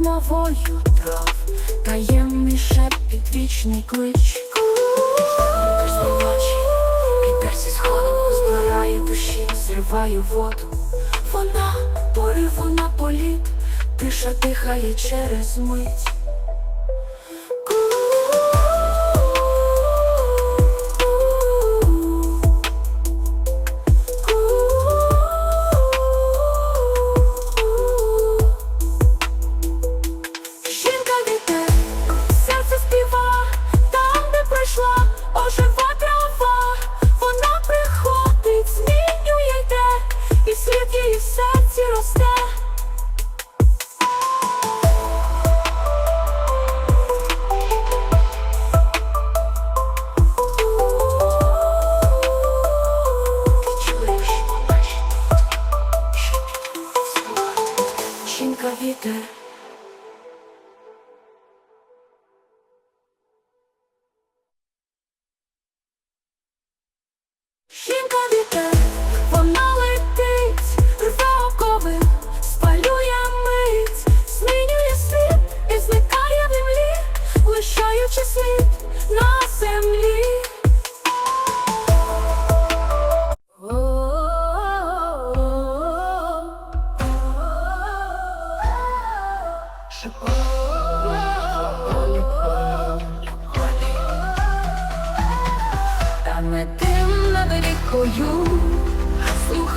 мовою трав, таємний шепіт, вічний клич. Зі сходом збирає душі, зриваю воду. Вона порив, вона політ, тиша дихає через мить.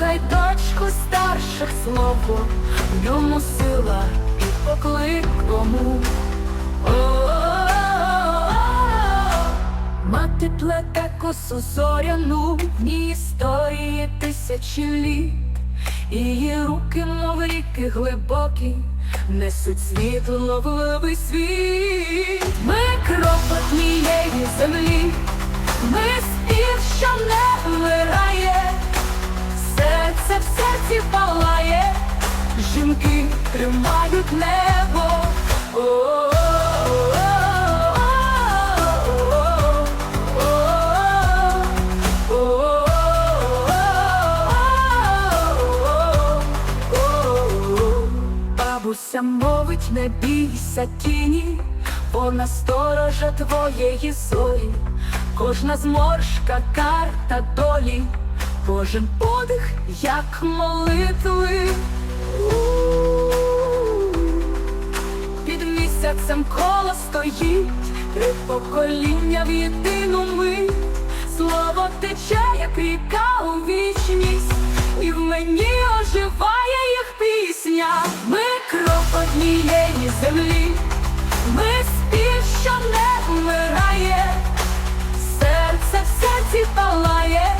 Слухай дочку старших слово, в ньому сила і поклик. О-о-о-о. Мати плете косу зоряну, в ній історії тисячі літ, її руки, мов ріки глибокі, несуть світло в новий світ. Ми кров однієї землі. Ми спів, що не тримають небо. Бабуся мовить, не бійся тіні, вона сторожа твоєї зорі, кожна зморшка, карта долі, кожен подих, як молитви. Місяцем коло стоїть, три покоління в єдину мить. Слово тече, як ріка у вічність, і в мені оживає їх пісня. Ми кров однієї землі, ми спів, що не вмирає, серце в серці палає,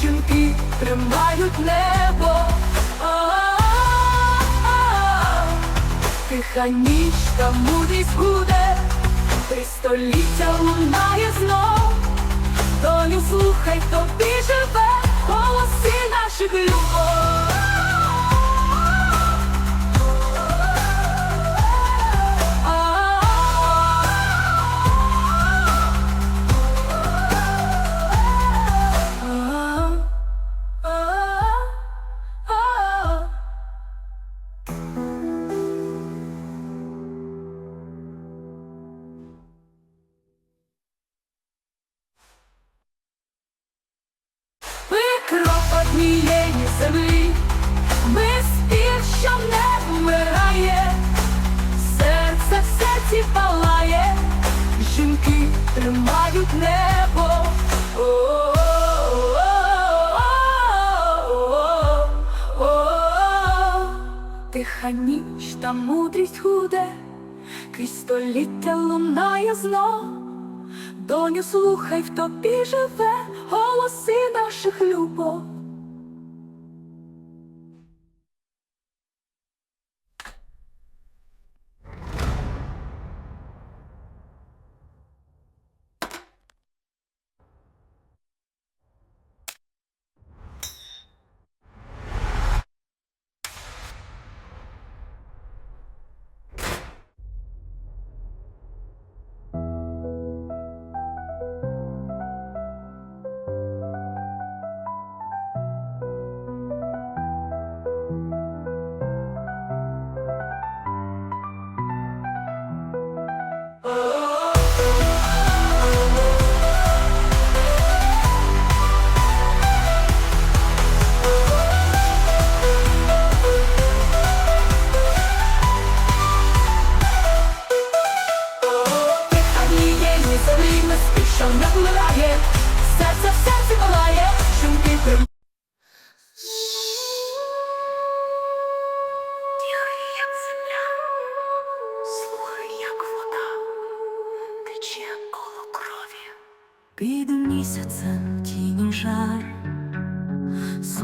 жінки тримають небо. Тиха ніч та мудрість буде, три століття лунає знов. Доню, слухай, тобі живе голоси наших любов. Однієї землі, ми спів, що не вмирає, серце в серці палає, жінки тримають небо. Тиха ніч та мудрість гуде, крізь століття лунає знов. Доню, слухай, в тобі живе голоси наших любов.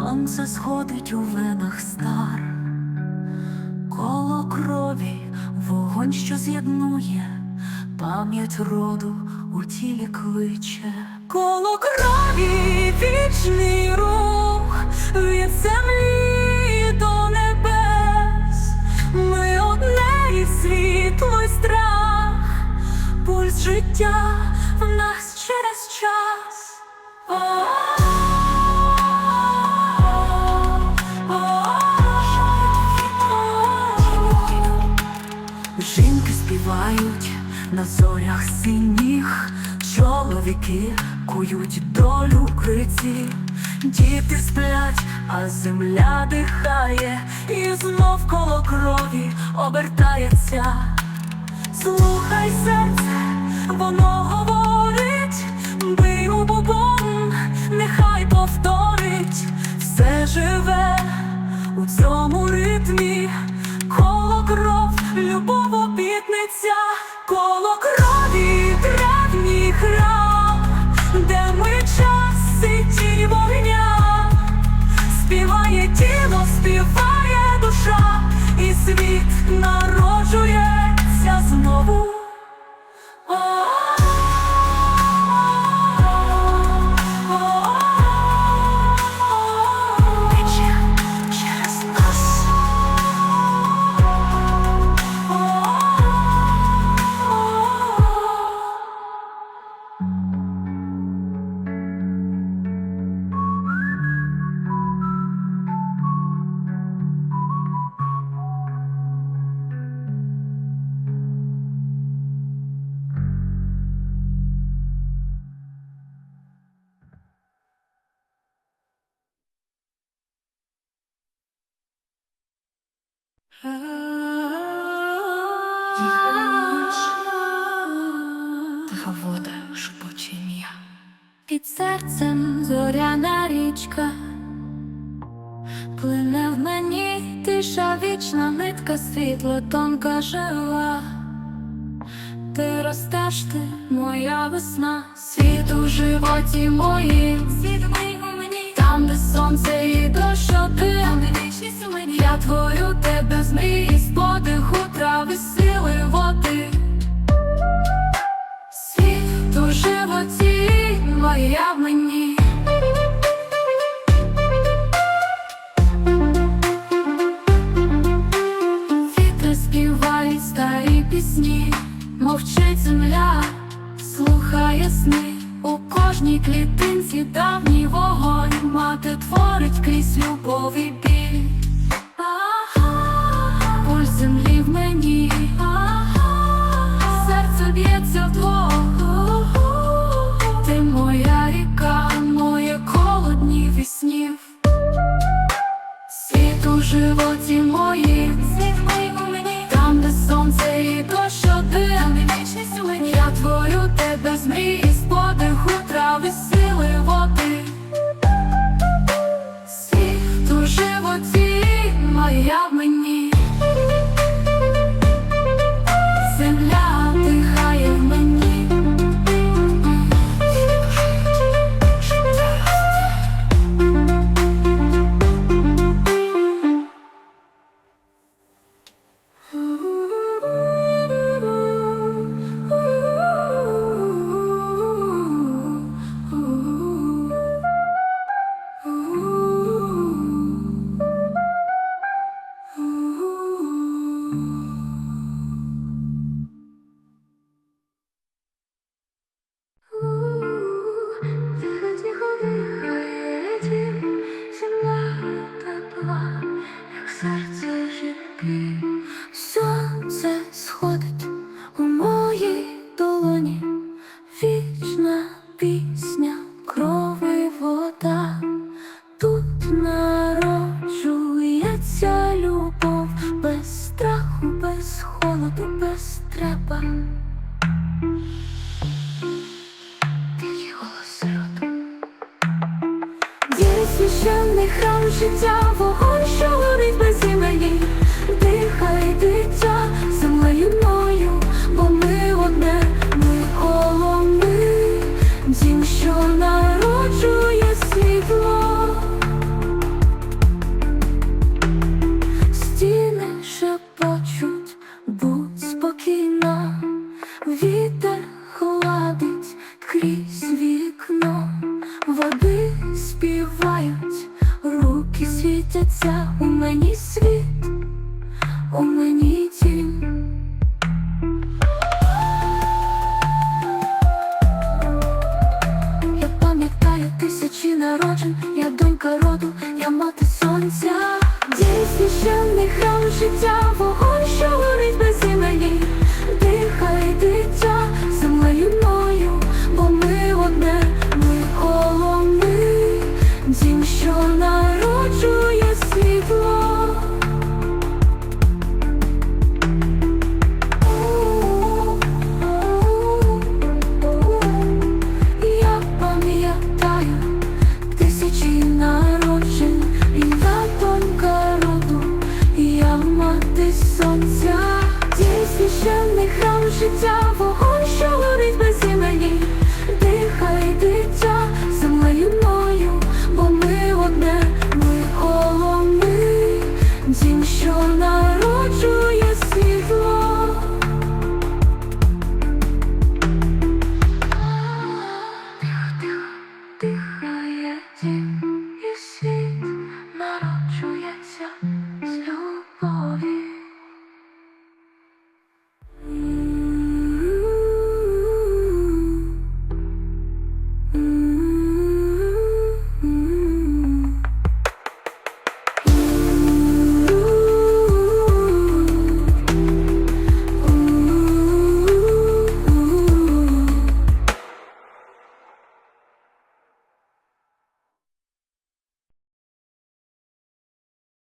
Сонце сходить у венах стар, коло крові вогонь, що з'єднує, пам'ять роду у тілі кличе. Коло крові вічний рух від землі до небес. Ми одне і світло й страх, пульс життя в нас співають на зорях синіх, чоловіки кують долю криці, діти сплять, а земля дихає, і знов коло крові обертається. Слухай серце, воно говорить, бий у бубон, нехай повторить, все живе у цьому ритмі, коло кров, любов обітниця, коло крові древній храм, де ми час і тінь вогня. Співає тіло, співає душа, і світ народжується знову. Під серцем зоряна річка, плине в мені тиша вічна нитка, світло тонка жива. Ти ростеш ти, моя весна, світ у животі моїм, світ у мені, там, де сонце і дощ один, там, де вічність у мені, я творю тебе з мрії, з подиху трави, сили води. Землі в мені, Народиться у мені світ, у мені тінь. Я пам'ятаю тисячі народжень, я донька роду, я мати сонця, Дій священний храм життя, вогонь, що горить без імені, дихай дитя землею мною, бо ми одне, ми коло ми, дім, що на.